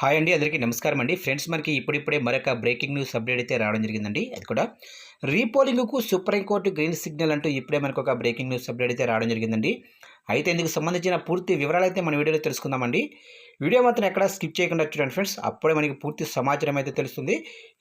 Hi అండి అందరికీ నమస్కారం అండి. ఫ్రెండ్స్ మనకి ఇప్పుడిప్పుడే మరొక బ్రేకింగ్ న్యూస్ అప్డేట్ అయితే రావడం జరిగిందండి. అది కూడా రీపోలింగ్కు సుప్రీంకోర్టు గ్రీన్ సిగ్నల్ అంటూ ఇప్పుడే మనకు ఒక బ్రేకింగ్ న్యూస్ అప్డేట్ అయితే రావడం జరిగిందండి. అయితే ఇందుకు సంబంధించిన పూర్తి వివరాలు అయితే మన వీడియోలో తెలుసుకుందామండి. వీడియో మాత్రం ఎక్కడ స్కిప్ చేయకుండా చూడండి ఫ్రెండ్స్. అప్పుడే మనకి పూర్తి సమాచారం అయితే తెలుస్తుంది.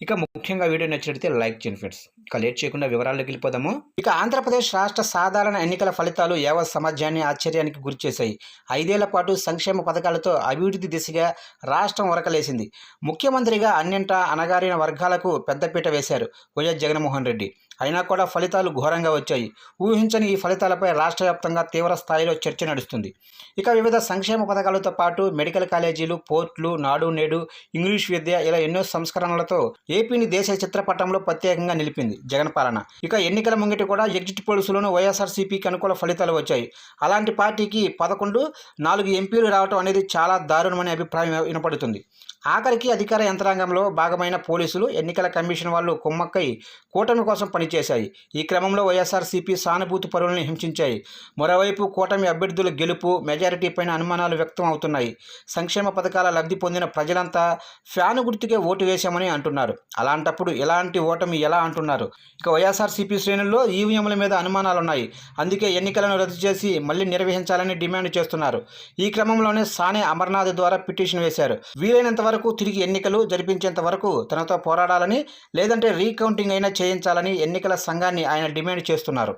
ఇక ముఖ్యంగా వీడియో నచ్చినట్లయితే లైక్ చేయండి ఫ్రెండ్స్. ఇక లేట్ చేయకుండా వివరాల్లోకి వెళ్ళిపోదాము. ఇక ఆంధ్రప్రదేశ్ రాష్ట్ర సాధారణ ఎన్నికల ఫలితాలు యావత్ సమాజాన్ని ఆశ్చర్యానికి గురిచేశాయి. ఐదేళ్ళ పాటు సంక్షేమ పథకాలతో అభివృద్ధి దిశగా రాష్ట్రం ఉరకలేసింది ముఖ్యమంత్రిగా అన్నింటా అణగారిన వర్గాలకు పెద్దపీట వేశారు వైఎస్ జగన్మోహన్ రెడ్డి. అయినా కూడా ఫలితాలు ఘోరంగా వచ్చాయి. ఊహించని ఈ ఫలితాలపై రాష్ట్ర వ్యాప్తంగా తీవ్ర స్థాయిలో చర్చ నడుస్తుంది. ఇక వివిధ సంక్షేమ పథకాలతో పాటు మెడికల్ కాలేజీలు పోర్ట్లు నాడు నేడు ఇంగ్లీష్ విద్య ఇలా ఎన్నో సంస్కరణలతో ఏపీని దేశ చిత్రపటంలో ప్రత్యేకంగా నిలిపింది జగన్ పాలన. ఇక ఎన్నికల ముంగిటి కూడా ఎగ్జిట్ పోల్స్లోనూ వైఎస్ఆర్సీపీకి అనుకూల ఫలితాలు వచ్చాయి. అలాంటి పార్టీకి పదకొండు నాలుగు ఎంపీలు రావడం అనేది చాలా దారుణమనే అభిప్రాయం వినపడుతుంది. ఆఖరికి అధికార యంత్రాంగంలో భాగమైన పోలీసులు ఎన్నికల కమిషన్ వాళ్ళు కుమ్మక్కై కూటమి కోసం పనిచేశాయి. ఈ క్రమంలో వైఎస్ఆర్సీపీ సానుభూతి పరువులను హింసించాయి. మరోవైపు కూటమి అభ్యర్థుల గెలుపు మెజారిటీ పైన అనుమానాలు వ్యక్తం అవుతున్నాయి. సంక్షేమ పథకాల లబ్ధి పొందిన ప్రజలంతా ఫ్యాను గుర్తుకే ఓటు వేశామని అంటున్నారు. అలాంటప్పుడు ఎలాంటి ఓటమి ఎలా అంటున్నారు? ఇక వైఎస్ఆర్సీపీ శ్రేణుల్లో ఈవీఎంల మీద అనుమానాలు ఉన్నాయి అందుకే ఎన్నికలను రద్దు చేసి మళ్ళీ నిర్వహించాలని డిమాండ్ చేస్తున్నారు. ఈ క్రమంలోనే సానే అమర్నాథ్ ద్వారా పిటిషన్ వేశారు. వీలైనంత వరకు తిరిగి ఎన్నికలు జరిపించేంత వరకు తనతో పోరాడాలని లేదంటే రీకౌంటింగ్ అయినా చేయించాలని ఎన్నికల సంఘాన్ని ఆయన డిమాండ్ చేస్తున్నారు.